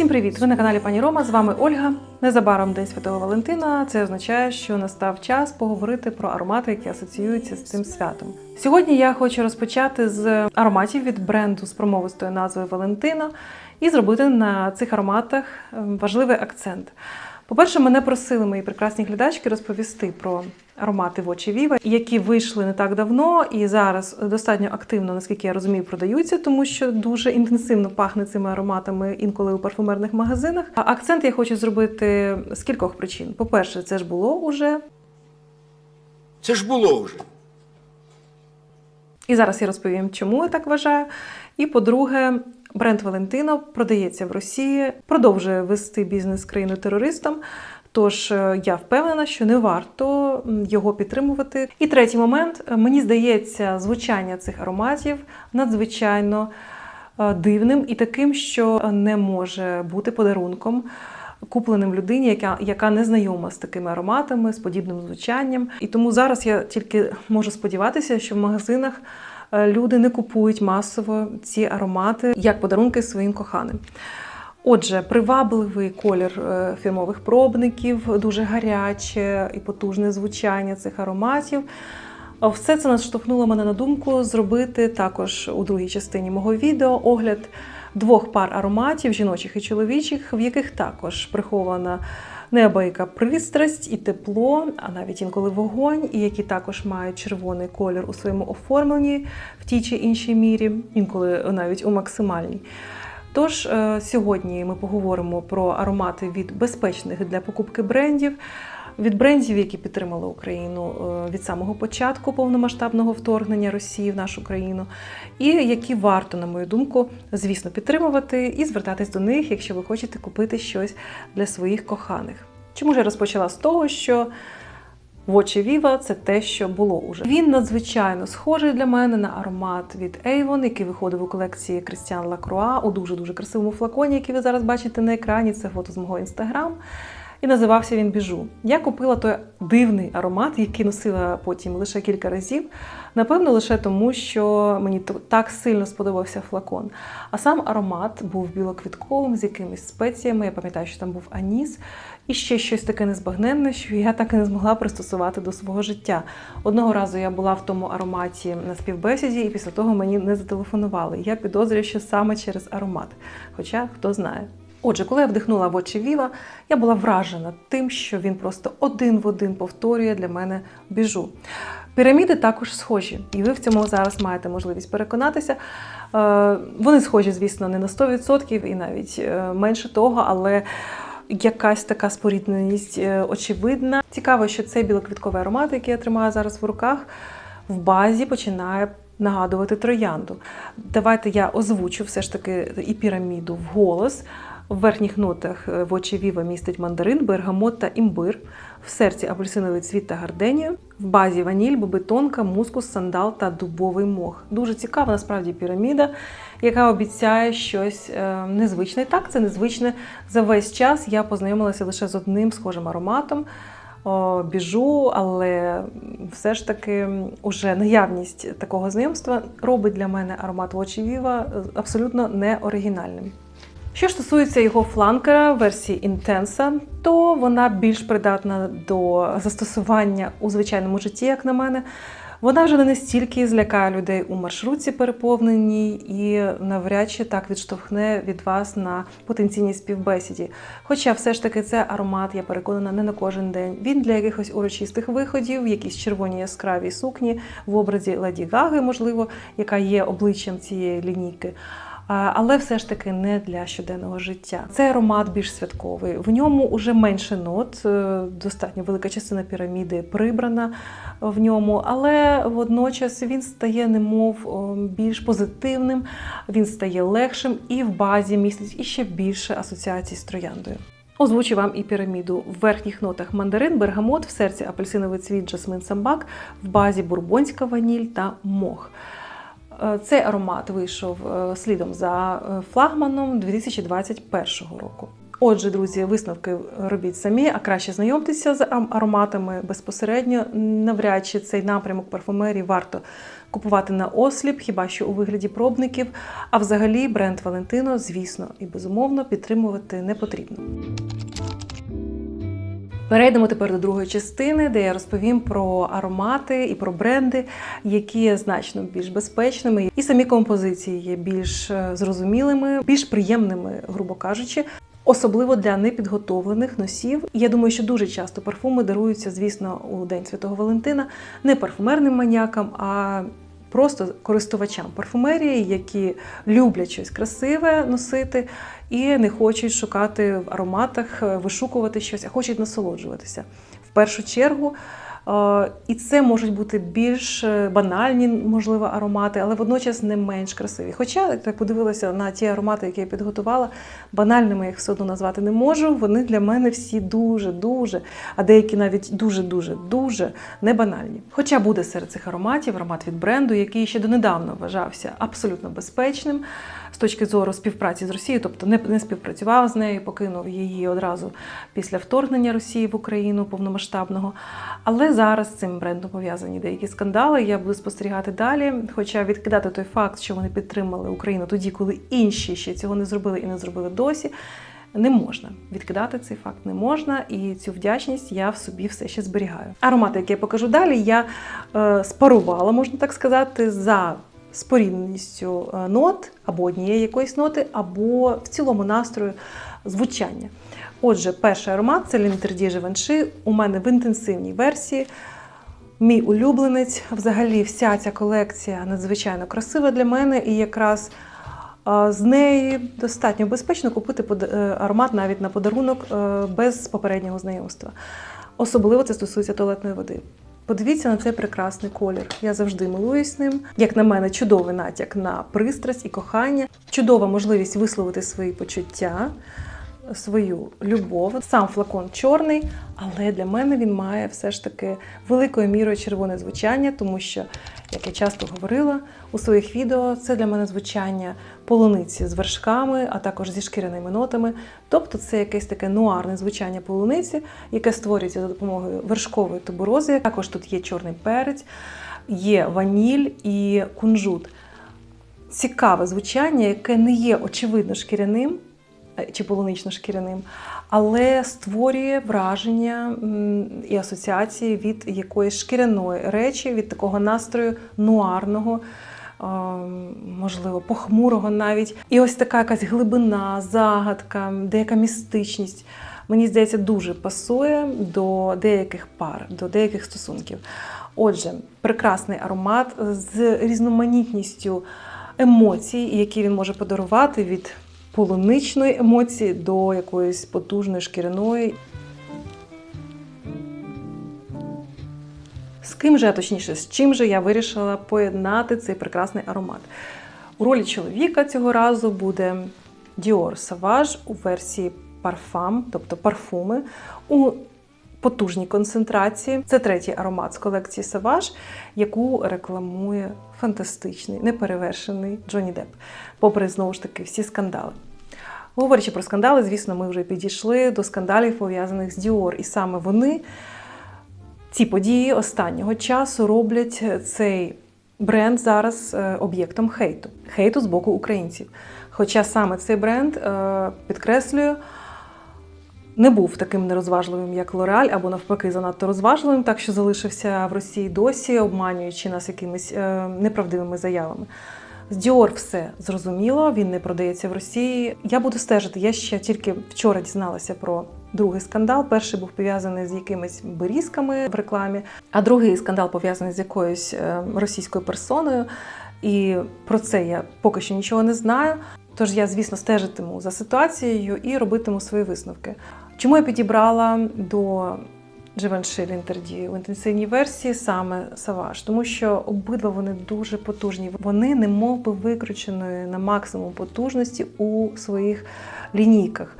Всім привіт! Ви на каналі Пані Рома. З вами Ольга. Незабаром День Святого Валентина. Це означає, що настав час поговорити про аромати, які асоціюються з цим святом. Сьогодні я хочу розпочати з ароматів від бренду з промовистою назвою Валентина і зробити на цих ароматах ем, важливий акцент. По-перше, мене просили мої прекрасні глядачки розповісти про аромати Вочі Віва, які вийшли не так давно і зараз достатньо активно, наскільки я розумію, продаються, тому що дуже інтенсивно пахне цими ароматами інколи у парфумерних магазинах. А акцент я хочу зробити з кількох причин. По-перше, це ж було уже, Це ж було вже. і зараз я розповім, чому я так вважаю. І по-друге, бренд Валентино продається в Росії, продовжує вести бізнес з країною терористом. Тож е, я впевнена, що не варто його підтримувати. І третій момент, Е, мені здається, звучання цих ароматів надзвичайно е, дивним і таким, що не може бути подарунком. Купленим людині, яка, яка не знайома з такими ароматами, з подібним звучанням. І тому зараз я тільки можу сподіватися, що в магазинах люди не купують масово ці аромати як подарунки своїм коханим. Отже, привабливий колір е, фірмових пробників, дуже гаряче і потужне звучання цих ароматів. Все це наштовхнуло мене на думку зробити також у другій частині мого відео огляд двох пар ароматів жіночих і чоловічих, в яких також прихована неабияка пристрасть і тепло, а навіть інколи вогонь, і які також мають червоний колір у своєму оформленні в тій чи іншій мірі, інколи навіть у максимальній. Тож е, сьогодні ми поговоримо про аромати від безпечних для покупки брендів, від брендів, які підтримали Україну е, від самого початку повномасштабного вторгнення Росії в нашу країну, і які варто, на мою думку, звісно, підтримувати і звертатись до них, якщо ви хочете купити щось для своїх коханих. Чому ж я розпочала з того, що Вочі Віва це те, що було уже. Він надзвичайно схожий для мене на аромат від Avon, який виходив у колекції Christian Lacroix у дуже дуже красивому флаконі, який ви зараз бачите на екрані. Це фото з мого інстаграм. І називався він Біжу. Я купила той дивний аромат, який носила потім лише кілька разів. Напевно, лише тому, що мені так сильно сподобався флакон. А сам аромат був білоквітковим з якимись спеціями. Я пам'ятаю, що там був аніс і ще щось таке незбагненне, що я так і не змогла пристосувати до свого життя. Одного разу я була в тому ароматі на співбесіді, і після того мені не зателефонували. Я підозрюю, що саме через аромат. Хоча хто знає. Отже, коли я вдихнула в очі Віва, я була вражена тим, що він просто один в один повторює для мене біжу. Піраміди також схожі, і ви в цьому зараз маєте можливість переконатися. Е, Вони схожі, звісно, не на 100% і навіть е, менше того, але якась така спорідненість е, очевидна. Цікаво, що цей білоквітковий аромат, який я тримаю зараз в руках, в базі починає нагадувати троянду. Давайте я озвучу все ж таки і піраміду вголос. В верхніх нотах е, в очі Віва містить мандарин, бергамот та імбир. В серці апельсиновий цвіт та гарденія. В базі ваніль, бобитонка, мускус, сандал та дубовий мох. Дуже цікава насправді піраміда, яка обіцяє щось е, незвичне. Так, це незвичне. За весь час я познайомилася лише з одним схожим ароматом. О, біжу, але все ж таки уже наявність такого знайомства робить для мене аромат Вочі Віва абсолютно не оригінальним. Що стосується його фланкера версії Intensa, то вона більш придатна до застосування у звичайному житті, як на мене. Вона вже не настільки злякає людей у маршрутці переповненій і навряд чи так відштовхне від вас на потенційній співбесіді. Хоча все ж таки це аромат, я переконана, не на кожен день. Він для якихось урочистих виходів, якісь червоні яскраві сукні в образі Леді Гаги, можливо, яка є обличчям цієї лінійки. Але все ж таки не для щоденного життя. Цей аромат більш святковий. В ньому вже менше нот, е, достатньо велика частина піраміди прибрана в ньому, але водночас він стає немов більш позитивним, він стає легшим і в базі містить іще більше асоціацій з трояндою. Озвучу вам і піраміду. В верхніх нотах мандарин, бергамот, в серці апельсиновий цвіт, джасмин самбак, в базі бурбонська ваніль та мох. Е, Цей аромат вийшов е, слідом за е, флагманом 2021 року. Отже, друзі, висновки робіть самі, а краще знайомтеся з ароматами безпосередньо. Навряд чи цей напрямок парфумерії варто купувати на осліп, хіба що у вигляді пробників. А взагалі бренд Валентино, звісно, і безумовно підтримувати не потрібно. Перейдемо тепер до другої частини, де я розповім про аромати і про бренди, які є значно більш безпечними, і самі композиції є більш е, зрозумілими, більш приємними, грубо кажучи. Особливо для непідготовлених носів. Я думаю, що дуже часто парфуми даруються, звісно, у День Святого Валентина не парфумерним маніякам, а просто користувачам парфумерії, які люблять щось красиве носити і не хочуть шукати в ароматах, е, вишукувати щось, а хочуть насолоджуватися. В першу чергу. Е, І це можуть бути більш е, банальні, можливо, аромати, але водночас не менш красиві. Хоча, я так подивилася на ті аромати, які я підготувала, банальними їх все одно назвати не можу. Вони для мене всі дуже-дуже, а деякі навіть дуже-дуже дуже не банальні. Хоча буде серед цих ароматів аромат від бренду, який ще донедавна вважався абсолютно безпечним з точки зору співпраці з Росією, тобто не, не співпрацював з нею, покинув її одразу після вторгнення Росії в Україну повномасштабного. Але зараз з цим брендом пов'язані деякі скандали. Я буду спостерігати далі. Хоча відкидати той факт, що вони підтримали Україну тоді, коли інші ще цього не зробили і не зробили досі. Не можна відкидати цей факт не можна, і цю вдячність я в собі все ще зберігаю. Аромати, які я покажу далі, я е, спарувала, можна так сказати, за спорідненістю е, нот або однієї якоїсь ноти, або в цілому настрою звучання. Отже, перший аромат це Лінтерді Живанши. У мене в інтенсивній версії. Мій улюбленець. Взагалі, вся ця колекція надзвичайно красива для мене, і якраз з неї достатньо безпечно купити е, аромат навіть на подарунок е, без попереднього знайомства. Особливо це стосується туалетної води. Подивіться на цей прекрасний колір. Я завжди милуюсь ним. Як на мене, чудовий натяк на пристрасть і кохання, чудова можливість висловити свої почуття, свою любов. Сам флакон чорний, але для мене він має все ж таки великою мірою червоне звучання, тому що, як я часто говорила у своїх відео, це для мене звучання полуниці з вершками, а також зі шкіряними нотами. Тобто це якесь таке нуарне звучання полуниці, яке створюється за допомогою вершкової туберози. Також тут є чорний перець, є ваніль і кунжут. Цікаве звучання, яке не є очевидно шкіряним чи полунично-шкіряним, але створює враження і асоціації від якоїсь шкіряної речі, від такого настрою нуарного, ем, можливо, похмурого навіть. І ось така якась глибина, загадка, деяка містичність. Мені здається, дуже пасує до деяких пар, до деяких стосунків. Отже, прекрасний аромат з різноманітністю емоцій, які він може подарувати від полуничної емоції до якоїсь потужної шкіряної. З ким же, а точніше, з чим же я вирішила поєднати цей прекрасний аромат? У ролі чоловіка цього разу буде Dior Sauvage у версії парфам, тобто парфуми, у потужній концентрації. Це третій аромат з колекції Sauvage, яку рекламує фантастичний, неперевершений Джонні Депп, попри знову ж таки всі скандали. Говорячи про скандали, звісно, ми вже підійшли до скандалів, пов'язаних з Dior. І саме вони, ці події останнього часу, роблять цей бренд зараз е, об'єктом хейту. Хейту з боку українців. Хоча саме цей бренд, е, підкреслюю, не був таким нерозважливим, як Лореаль, або навпаки, занадто розважливим, так що залишився в Росії досі, обманюючи нас якимись е, неправдивими заявами. З Dior все зрозуміло, він не продається в Росії. Я буду стежити. Я ще тільки вчора дізналася про другий скандал. Перший був пов'язаний з якимись берізками в рекламі, а другий скандал пов'язаний з якоюсь е, російською персоною. І про це я поки що нічого не знаю. Тож я, звісно, стежитиму за ситуацією і робитиму свої висновки. Чому я підібрала до Givenchy L'interdi в інтенсивній версії саме Savage? Тому що обидва вони дуже потужні. Вони не мов би викрученої на максимум потужності у своїх лінійках.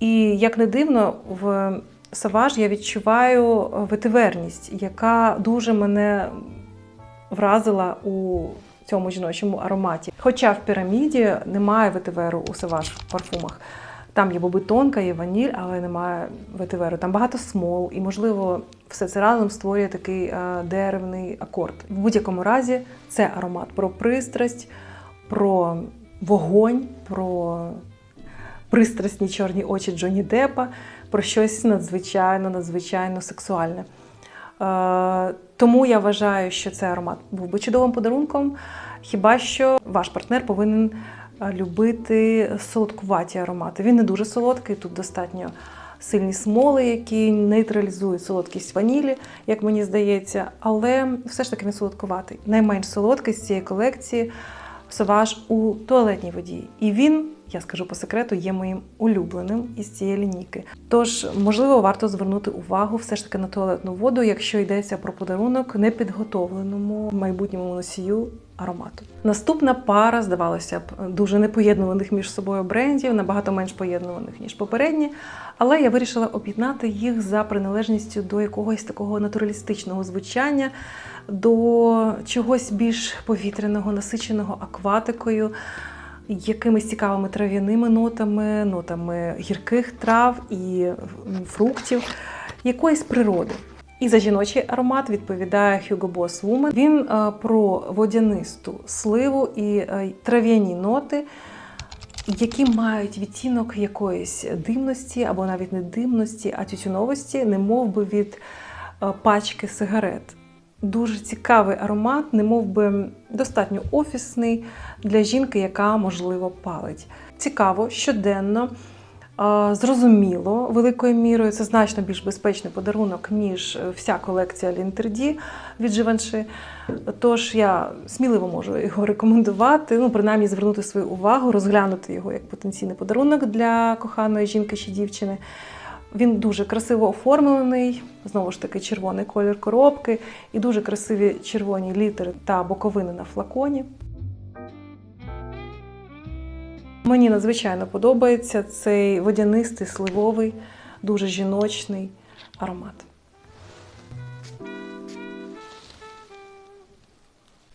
І як не дивно, в Savage я відчуваю ветиверність, яка дуже мене вразила у цьому жіночому ароматі. Хоча в піраміді немає ветиверу у Savage в парфумах. Там є боби тонка, є ваніль, але немає ветиверу. Там багато смол, і, можливо, все це разом створює такий е, деревний акорд. В будь-якому разі, це аромат про пристрасть, про вогонь, про пристрасні чорні очі Джоні Деппа, про щось надзвичайно, надзвичайно сексуальне. Е, тому я вважаю, що цей аромат був би чудовим подарунком. Хіба що ваш партнер повинен любити солодкуваті аромати. Він не дуже солодкий, тут достатньо сильні смоли, які нейтралізують солодкість ванілі, як мені здається, але все ж таки він солодкуватий. Найменш солодкий з цієї колекції Саваж у туалетній воді. І він, я скажу по секрету, є моїм улюбленим із цієї лінійки. Тож, можливо, варто звернути увагу все ж таки на туалетну воду, якщо йдеться про подарунок непідготовленому майбутньому носію аромату. Наступна пара, здавалося б, дуже непоєднуваних між собою брендів, набагато менш поєднуваних, ніж попередні. Але я вирішила об'єднати їх за приналежністю до якогось такого натуралістичного звучання, до чогось більш повітряного, насиченого акватикою, якимись цікавими трав'яними нотами, нотами гірких трав і фруктів, якоїсь природи. І за жіночий аромат відповідає Hugo Boss Woman. Він е, про водянисту сливу і е, трав'яні ноти, які мають відтінок якоїсь димності або навіть не димності, а тютюновості, не би від е, пачки сигарет. Дуже цікавий аромат, не би достатньо офісний для жінки, яка можливо палить. Цікаво, щоденно, е, зрозуміло, великою мірою це значно більш безпечний подарунок, ніж вся колекція Лінтерді від Givenchy. Тож я сміливо можу його рекомендувати, ну принаймні звернути свою увагу, розглянути його як потенційний подарунок для коханої жінки чи дівчини. Він дуже красиво оформлений, знову ж таки, червоний колір коробки і дуже красиві червоні літери та боковини на флаконі. Мені надзвичайно подобається цей водянистий, сливовий, дуже жіночний аромат.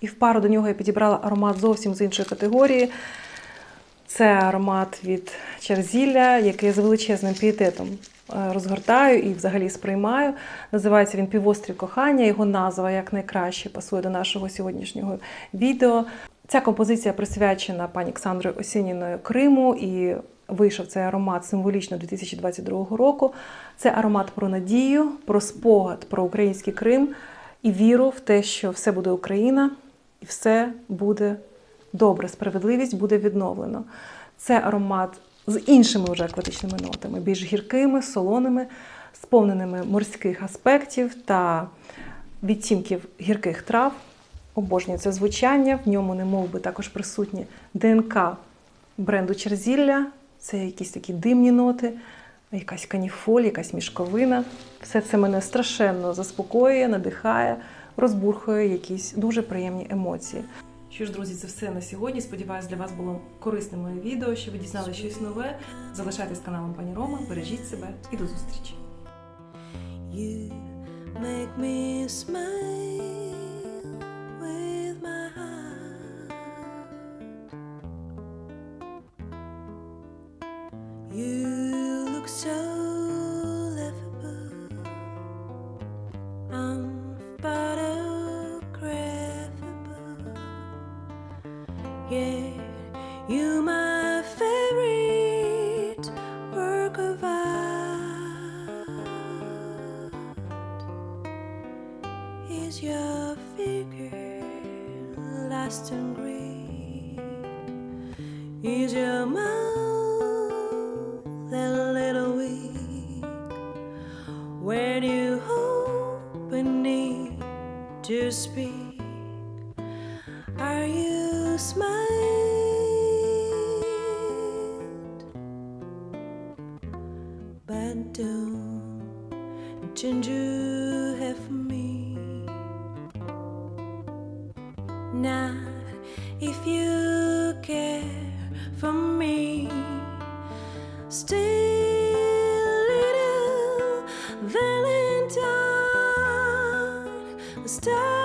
І в пару до нього я підібрала аромат зовсім з іншої категорії. Це аромат від Черзілля, який з величезним пієтетом е, розгортаю і взагалі сприймаю. Називається він Півострів кохання. Його назва як найкраще пасує до нашого сьогоднішнього відео. Ця композиція присвячена пані Олександрою Осініною Криму і вийшов цей аромат символічно 2022 року. Це аромат про надію, про спогад про український Крим і віру в те, що все буде Україна і все буде добре, справедливість буде відновлено. Це аромат з іншими вже акватичними нотами, більш гіркими, солоними, сповненими морських аспектів та відтінків гірких трав. Обожнюю це звучання, в ньому не би також присутні ДНК бренду Черзілля, це якісь такі димні ноти, якась каніфоль, якась мішковина. Все це мене страшенно заспокоює, надихає, розбурхує якісь дуже приємні емоції. Що ж, друзі, це все на сьогодні. Сподіваюсь, для вас було корисним моє відео, що ви дізнали щось нове. Залишайтесь каналом пані Рома, бережіть себе і до зустрічі. You make me smile with my heart. You look so green? Is your mouth a little weak? When you open need to speak, are you smiled? But don't you have me. Not if you care for me. Still, little Valentine, star.